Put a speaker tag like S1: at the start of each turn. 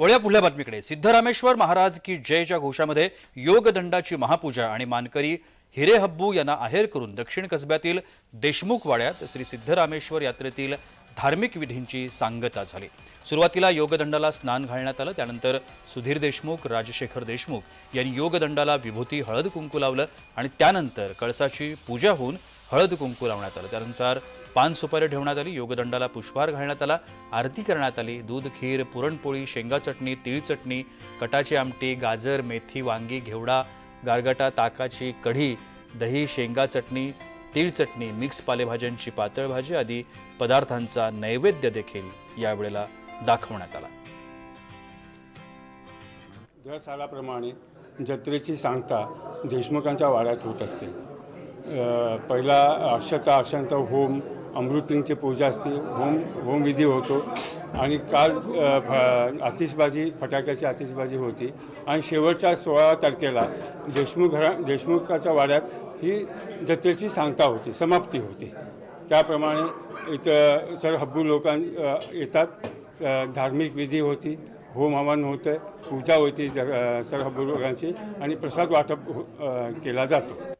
S1: वळ्या पुढल्या बातमीकडे. सिद्धरामेश्वर महाराज की जयच्या घोषामध्ये योगदंडाची महापूजा आणि मानकरी हिरे हब्बू यांना आहेर करून दक्षिण कसब्यातील देशमुख वाड्यात श्री सिद्धरामेश्वर यात्रेतील धार्मिक विधींची सांगता झाली. सुरुवातीला योगदंडाला स्नान घालण्यात आलं त्यानंतर सुधीर देशमुख राजशेखर देशमुख यांनी योगदंडाला विभूती हळद कुंकू लावलं आणि त्यानंतर कळसाची पूजा होऊन हळद कुंकू लावण्यात आलं. त्यानंतर पान सुपारी ठेवण्यात आली योगदंडाला पुष्पहार घालण्यात आला आरती करण्यात आली दूध खीर पुरणपोळी शेंगा चटणी तीळ चटणी कटाची आमटी गाजर मेथी वांगी घेवडा गारगटा ताकाची कढी दही शेंगा चटणी तीळ चटणी मिक्स पालेभाज्यांची पातळ भाजी आदी पदार्थांचा नैवेद्य देखील यावेळेला दाखवण्यात आला.
S2: दर सालाप्रमाणे जत्रेची सांगता देशमुखांच्या वाड्यात होत असते. पहिला अक्षता अक्षंत होम अमृतिंगची पूजा असते होम होमविधी होतो. आणि काल फ- आतिषबाजी फटाक्याची आतिषबाजी होती. आणि शेवटच्या सोळा तारखेला देशमुख घरा देशमुखाच्या वाड्यात ही जत्रेची सांगता होती समाप्ती होती. त्याप्रमाणे इथं सर हब्बू लोकां येतात. धार्मिक विधी होती होम हवन होतं पूजा होती जर- हब्बू लोकांची. आणि प्रसाद वाटप हो- केला जातो.